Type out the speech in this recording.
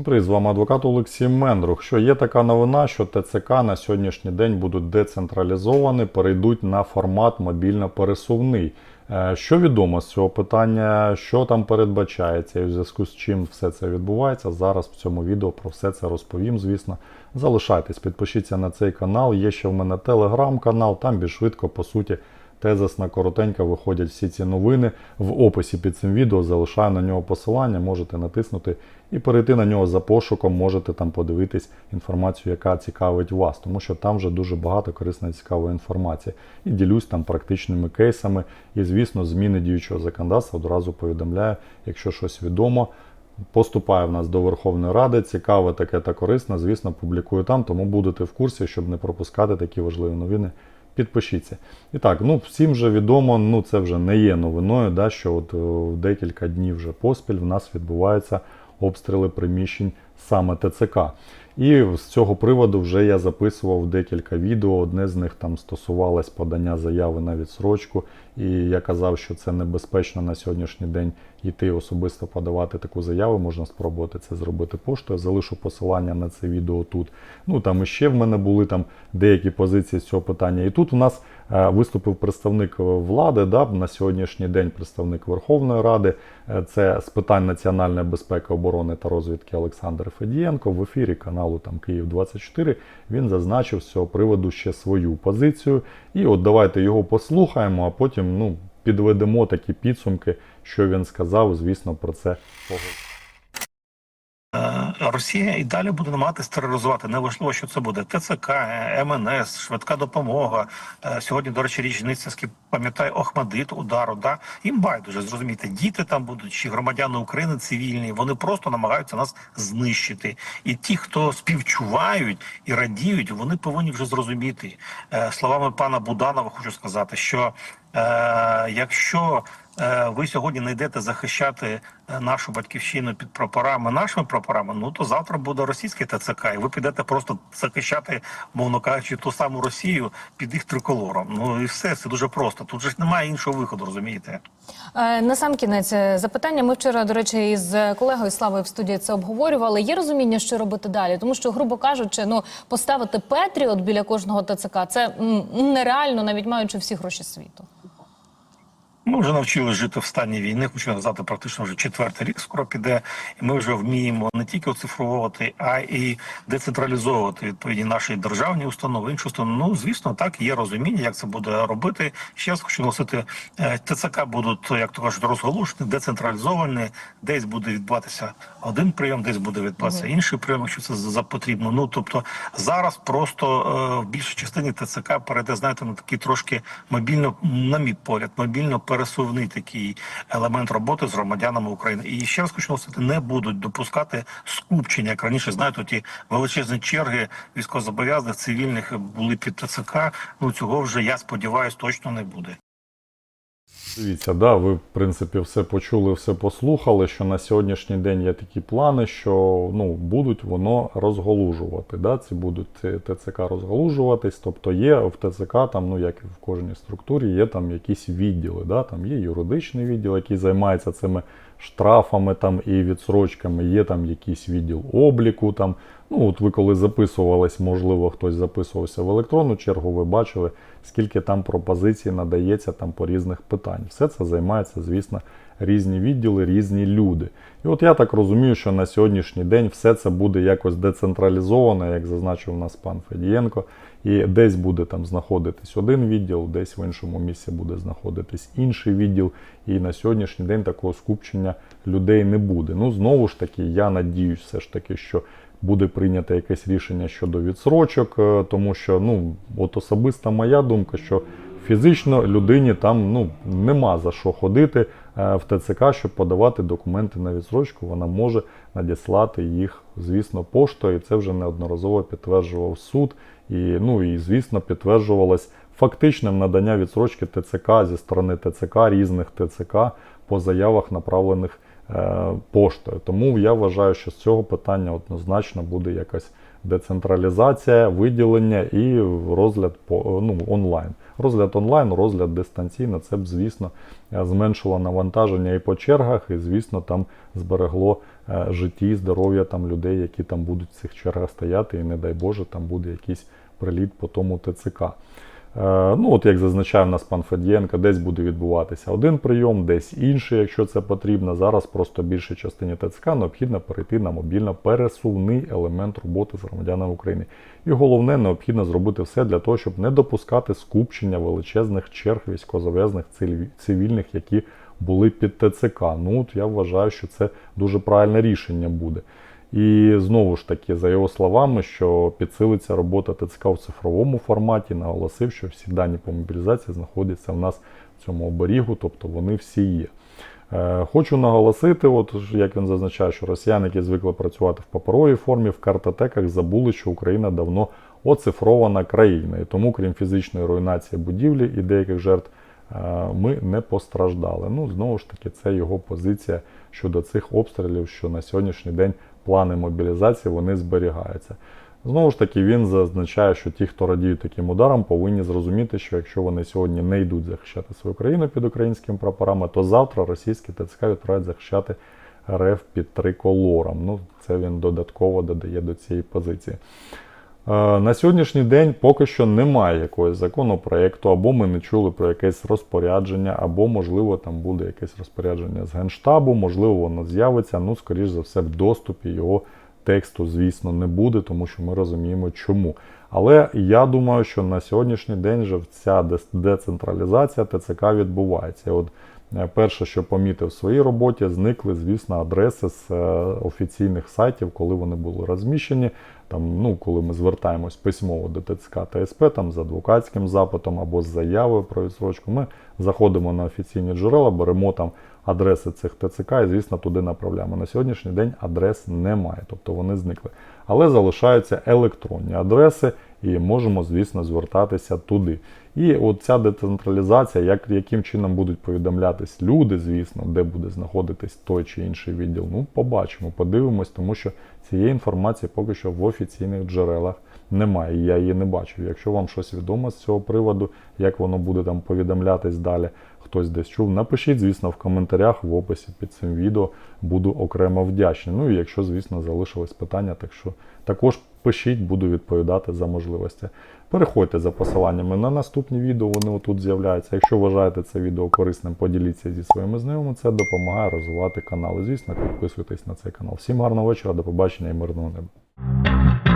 Всім привіт, з вами адвокат Олексій Мендрух. Що є така новина, що ТЦК на сьогоднішній день будуть децентралізовані, перейдуть на формат мобільно-пересувний. Е, Що відомо з цього питання, що там передбачається і в зв'язку з чим все це відбувається. Зараз в цьому відео про все це розповім. Звісно, залишайтесь, підпишіться на цей канал. Є ще в мене телеграм-канал, там більш швидко, по суті, тезисно, коротенько виходять всі ці новини. В описі під цим відео залишаю на нього посилання, можете натиснути і перейти на нього за пошуком, можете там подивитись інформацію, яка цікавить вас, тому що там вже дуже багато корисної цікавої інформації. І ділюсь там практичними кейсами. І, звісно, зміни діючого законодавства одразу повідомляю, якщо щось відомо. Поступає в нас до Верховної Ради, цікаве таке та корисне, звісно, публікую там, тому будете в курсі, щоб не пропускати такі важливі новини. Підпишіться. І так, ну всім вже відомо, ну це вже не є новиною, да, що от е, декілька днів вже поспіль в нас відбуваються обстріли приміщень саме ТЦК. І з цього приводу вже я записував декілька відео. Одне з них там стосувалось подання заяви на відсрочку. І я казав, що це небезпечно на сьогоднішній день йти особисто подавати таку заяву. Можна спробувати це зробити поштою. Залишу посилання на це відео тут. Ну там іще в мене були там деякі позиції з цього питання. І тут у нас е, виступив представник влади, да, на сьогоднішній день представник Верховної Ради. Е, Це з питань національної безпеки, оборони та розвідки Олександр Федієнко в ефірі каналу там Київ 24 Він зазначив з цього приводу ще свою позицію. І от давайте його послухаємо, а потім ну, підведемо такі підсумки, що він сказав, звісно, про це Росія і далі буде намагатися тероризувати. Неважливо, що це буде ТЦК, МНС, швидка допомога. Е, Сьогодні, до речі, річниця пам'ятає Охмадит, удару. Да їм байдуже зрозуміти, діти там будуть чи громадяни України цивільні. Вони просто намагаються нас знищити. І ті, хто співчувають і радіють, вони повинні вже зрозуміти Е, словами пана Буданова. Хочу сказати, що якщо е, ви сьогодні не йдете захищати е, нашу батьківщину під прапорами, нашими прапорами, ну то завтра буде російське ТЦК, і ви підете просто захищати, мовно кажучи, ту саму Росію під їх триколором. Ну і все це дуже просто. Тут же ж немає іншого виходу, розумієте? Е, На сам кінець е, запитання. Ми вчора, до речі, із колегою Славою в студії це обговорювали. Є розуміння, що робити далі, тому що, грубо кажучи, ну поставити Петріот біля кожного ТЦК це нереально, навіть маючи всі гроші світу. Ми вже навчилися жити в стані війни, хочу сказати, практично вже четвертий рік скоро піде, і ми вже вміємо не тільки оцифровувати, а й децентралізовувати відповідні наші державні установи, інші установи. Ну звісно, так є розуміння, як це буде робити. Ще раз хочу носити ТЦК будуть, як то кажуть, розголошені, децентралізовані. Десь буде відбуватися один прийом, десь буде відбуватися інший прийом, якщо це за потрібно. Ну тобто зараз просто е, в більшій частині ТЦК перейде, знаєте, на такий трошки мобільно, на мій погляд, мобільно пересувний такий елемент роботи з громадянами України. І ще раз хочу носити, не будуть допускати скупчення, як раніше знаєте, ті величезні черги військовозобов'язаних цивільних були під ТЦК. Ну цього вже я сподіваюся, точно не буде. Дивіться, да, ви, в принципі, все почули, все послухали, що на сьогоднішній день є такі плани, що ну, будуть воно розголужувати. Да? Ці будуть ці ТЦК розголужуватись. Тобто є в ТЦК, там, ну, як і в кожній структурі, є там якісь відділи. Да? Там є юридичний відділ, який займається цими штрафами там, і відсрочками, є там якийсь відділ обліку. Там. Ну, от ви коли записувались, можливо, хтось записувався в електронну чергу, ви бачили, скільки там пропозицій надається там по різних питань. Все це займається, звісно, різні відділи, різні люди. І от я так розумію, що на сьогоднішній день все це буде якось децентралізовано, як зазначив у нас пан Федієнко. І десь буде там знаходитись один відділ, десь в іншому місці буде знаходитись інший відділ. І на сьогоднішній день такого скупчення людей не буде. Ну, знову ж таки, я надіюсь, все ж таки, що буде прийнято якесь рішення щодо відсрочок, е, тому що ну, от особиста моя думка, що фізично людині там ну, нема за що ходити е, в ТЦК, щоб подавати документи на відсрочку. Вона може надіслати їх, звісно, поштою. І це вже неодноразово підтверджував суд. І, ну, і звісно, підтверджувалось фактичним надання відсрочки ТЦК зі сторони ТЦК, різних ТЦК по заявах, направлених поштою. Тому я вважаю, що з цього питання однозначно буде якось децентралізація, виділення і розгляд по ну, онлайн. Розгляд онлайн, розгляд дистанційно, це б, звісно, е, зменшило навантаження і по чергах, і, звісно, там зберегло е, житті і здоров'я там людей, які там будуть в цих чергах стояти, і не дай Боже, там буде якийсь приліт по тому ТЦК. Е, Ну, от як зазначав нас пан Федієнко, десь буде відбуватися один прийом, десь інший, якщо це потрібно. Зараз просто більшій частині ТЦК необхідно перейти на мобільно пересувний елемент роботи з громадянами України. І головне, необхідно зробити все для того, щоб не допускати скупчення величезних черг військовозав'язаних цивільних, які були під ТЦК. Ну, от я вважаю, що це дуже правильне рішення буде. І знову ж таки, за його словами, що підсилиться робота ТЦК в цифровому форматі, наголосив, що всі дані по мобілізації знаходяться в нас в цьому оберігу, тобто вони всі є. Е, Хочу наголосити, от як він зазначає, що росіяни, які звикли працювати в паперовій формі, в картотеках забули, що Україна давно оцифрована країна. І тому, крім фізичної руйнації будівлі і деяких жертв, е, ми не постраждали. Ну, знову ж таки, це його позиція щодо цих обстрілів, що на сьогоднішній день плани мобілізації вони зберігаються. Знову ж таки, він зазначає, що ті, хто радіють таким ударам, повинні зрозуміти, що якщо вони сьогодні не йдуть захищати свою країну під українськими прапорами, то завтра російські ТЦК відправляють захищати РФ під триколором. Ну, це він додатково додає до цієї позиції. Е, На сьогоднішній день поки що немає якогось законопроекту, або ми не чули про якесь розпорядження, або, можливо, там буде якесь розпорядження з Генштабу, можливо, воно з'явиться. Ну, скоріш за все, в доступі його тексту, звісно, не буде, тому що ми розуміємо, чому. Але я думаю, що на сьогоднішній день вже ця децентралізація ТЦК відбувається. От перше, що помітив в своїй роботі, зникли, звісно, адреси з е, офіційних сайтів, коли вони були розміщені. Там, ну, коли ми звертаємось письмово до ТЦК та СП там, з адвокатським запитом або з заявою про відсрочку, ми заходимо на офіційні джерела, беремо там адреси цих ТЦК і, звісно, туди направляємо. На сьогоднішній день адрес немає, тобто вони зникли. Але залишаються електронні адреси, і можемо, звісно, звертатися туди. І от ця децентралізація, як, яким чином будуть повідомлятись люди, звісно, де буде знаходитись той чи інший відділ, ну побачимо, подивимось, тому що цієї інформації поки що в офіційних джерелах немає. Я її не бачив. Якщо вам щось відомо з цього приводу, як воно буде там повідомлятись далі, хтось десь чув, напишіть, звісно, в коментарях в описі під цим відео. Буду окремо вдячний. Ну і якщо, звісно, залишились питання, так що також пишіть, буду відповідати за можливості. Переходьте за посиланнями на наступні відео, вони отут з'являються. Якщо вважаєте це відео корисним, поділіться зі своїми знайомими. Це допомагає розвивати канал. Звісно, підписуйтесь на цей канал. Всім гарного вечора, до побачення і мирного неба.